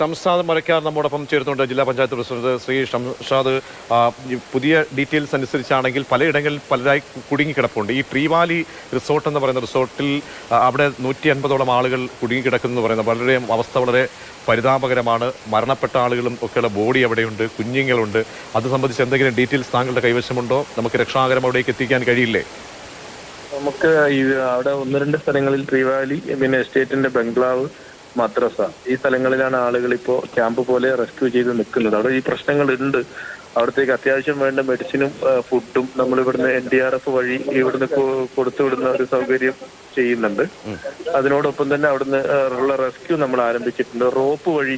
ഷംഷാദ് മരക്കാർ നമ്മോടൊപ്പം ചേർന്നുണ്ട് ജില്ലാ പഞ്ചായത്ത് പ്രസിഡന്റ് ശ്രീ ഷംഷാദ്. പുതിയ ഡീറ്റെയിൽസ് അനുസരിച്ചാണെങ്കിൽ പലയിടങ്ങളിൽ പലരായി കുടുങ്ങിക്കിടപ്പുണ്ട്. ഈ ട്രീവാലി റിസോർട്ട് എന്ന് പറയുന്ന റിസോർട്ടിൽ അവിടെ നൂറ്റി അൻപതോളം ആളുകൾ കുടുങ്ങിക്കിടക്കുന്നു പറയുന്നത് വളരെ അവസ്ഥ വളരെ പരിതാപകരമാണ്. മരണപ്പെട്ട ആളുകളും ഒക്കെയുള്ള ബോഡി അവിടെയുണ്ട് കുഞ്ഞുങ്ങളുണ്ട്. അത് സംബന്ധിച്ച് എന്തെങ്കിലും ഡീറ്റെയിൽസ് താങ്കളുടെ കൈവശമുണ്ടോ? നമുക്ക് രക്ഷാകരം അവിടേക്ക് എത്തിക്കാൻ കഴിയില്ലേ? നമുക്ക് അവിടെ ഒന്ന് രണ്ട് സ്ഥലങ്ങളിൽ ട്രീവാലി പിന്നെ എസ്റ്റേറ്റിന്റെ ബംഗ്ലാവ് മദ്രസ. ഈ സ്ഥലങ്ങളിലാണ് ആളുകൾ ഇപ്പോൾ ക്യാമ്പ് പോലെ റെസ്ക്യൂ ചെയ്ത് നിൽക്കുന്നത്. അവിടെ ഈ പ്രശ്നങ്ങൾ ഉണ്ട് അവിടത്തേക്ക് അത്യാവശ്യം വേണ്ട മെഡിസിനും ഫുഡും നമ്മൾ ഇവിടുന്ന് എൻ ഡി ആർ എഫ് വഴി ഇവിടുന്ന് കൊടുത്തുവിടുന്ന ഒരു സൗകര്യം ചെയ്യുന്നുണ്ട്. അതിനോടൊപ്പം തന്നെ അവിടുന്ന് ഉള്ള റെസ്ക്യൂ നമ്മൾ ആരംഭിച്ചിട്ടുണ്ട്. റോപ്പ് വഴി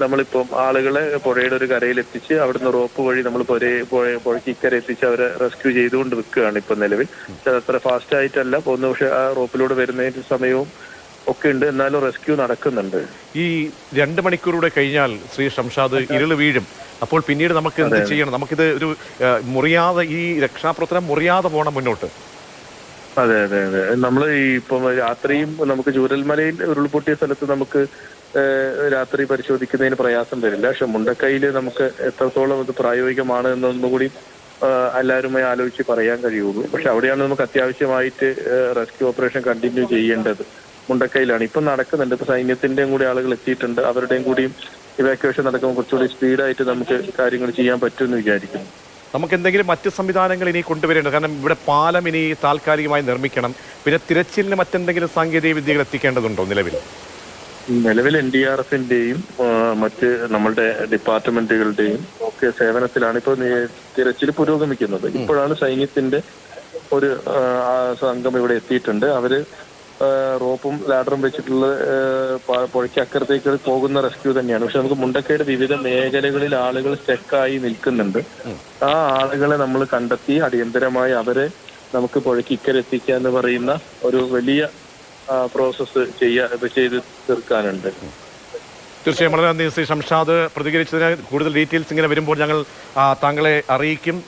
നമ്മളിപ്പം ആളുകളെ പുഴയുടെ ഒരു കരയിൽ എത്തിച്ച് അവിടുന്ന് റോപ്പ് വഴി നമ്മൾ പുരയെ പുഴ- പുഴയ്ക്ക് ഇക്കരെ എത്തിച്ച് അവരെ റെസ്ക്യൂ ചെയ്തുകൊണ്ട് നിൽക്കുകയാണ് ഇപ്പൊ നിലവിൽ. പക്ഷെ അത് അത്ര ഫാസ്റ്റ് ആയിട്ടല്ല പക്ഷെ ആ റോപ്പിലൂടെ വരുന്നതിന്റെ സമയവും ഒക്കെ ഉണ്ട് എന്നാലും റെസ്ക്യൂ നടക്കുന്നുണ്ട്. ഈ രണ്ട് മണിക്കൂറൂടെ കഴിഞ്ഞാൽ ശ്രീ ശംഷാദ് ഇരുൾ വീഴും. അപ്പോൾ പിന്നീട് നമുക്ക് എന്ത് ചെയ്യണം? നമുക്കിത് ഒരു മുറിയാതെ ഈ രക്ഷാപ്രവർത്തനം മുറിയാതെ പോകണം മുന്നോട്ട്. അതെ അതെ അതെ. നമ്മൾ ഈ ഇപ്പം രാത്രിയും നമുക്ക് ചൂരൽമലയിൽ ഉരുൾപൊട്ടിയ സ്ഥലത്ത് നമുക്ക് രാത്രി പരിശോധിക്കുന്നതിന് പ്രയാസം വരില്ല. പക്ഷെ മുണ്ടക്കൈയിൽ നമുക്ക് എത്രത്തോളം ഇത് പ്രായോഗികമാണ് എന്നൊന്നുകൂടി എല്ലാവരുമായി ആലോചിച്ച് പറയാൻ കഴിയുള്ളൂ. പക്ഷെ അവിടെയാണ് നമുക്ക് അത്യാവശ്യമായിട്ട് റെസ്ക്യൂ ഓപ്പറേഷൻ കണ്ടിന്യൂ ചെയ്യേണ്ടത്. മുണ്ടക്കൈയിലാണ്. ഇപ്പം നടക്കുന്നുണ്ട്. ഇപ്പൊ സൈന്യത്തിന്റെയും കൂടി ആളുകൾ എത്തിയിട്ടുണ്ട്. അവരുടെയും കൂടിയും ഇവാക്യുവേഷൻ നടക്കുമ്പോൾ കുറച്ചുകൂടി സ്പീഡായിട്ട് നമുക്ക് കാര്യങ്ങൾ ചെയ്യാൻ പറ്റുമെന്ന് വിചാരിക്കുന്നു. നമുക്ക് എന്തെങ്കിലും മറ്റ് സംവിധാനങ്ങൾ ഇനി കൊണ്ടുവരേണ്ടത്? കാരണം ഇവിടെ പാലം ഇനി താൽക്കാലികമായി നിർമ്മിക്കണം. പിന്നെ തിരച്ചിലിന് മറ്റെന്തെങ്കിലും സാങ്കേതിക വിദ്യകൾ എത്തിക്കേണ്ടതുണ്ടോ നിലവിൽ? നിലവിൽ എൻ ഡി ആർ എഫിന്റെയും മറ്റ് നമ്മളുടെ ഡിപ്പാർട്ട്മെന്റുകളുടെയും ഒക്കെ സേവനത്തിലാണ് ഇപ്പോൾ തിരച്ചിൽ പുരോഗമിക്കുന്നത്. ഇപ്പോഴാണ് സൈന്യത്തിന്റെ ഒരു സംഘം ഇവിടെ എത്തിയിട്ടുണ്ട്. അവർ റോപ്പും ലാഡറും വെച്ചിട്ടുള്ള പുഴയ്ക്ക് അക്കരത്തേക്ക് പോകുന്ന റെസ്ക്യൂ തന്നെയാണ്. പക്ഷെ നമുക്ക് മുണ്ടക്കയുടെ വിവിധ മേഖലകളിൽ ആളുകൾ സ്റ്റെക്കായി നിൽക്കുന്നുണ്ട്. ആ ആളുകളെ നമ്മൾ കണ്ടെത്തി അടിയന്തരമായി അവരെ നമുക്ക് പുഴയ്ക്ക് ഇക്കരെ എത്തിക്കുക എന്ന് പറയുന്ന ഒരു വലിയ പ്രോസസ്സ് ചെയ്യാ ചെയ്ത് തീർക്കാനുണ്ട്. തീർച്ചയായും വളരെ നന്ദി ശ്രീ ഷംഷാദ്. പ്രതികരിച്ചതിന് കൂടുതൽ ഡീറ്റെയിൽസ് ഇങ്ങനെ വരുമ്പോൾ ഞങ്ങൾ താങ്കളെ അറിയിക്കും.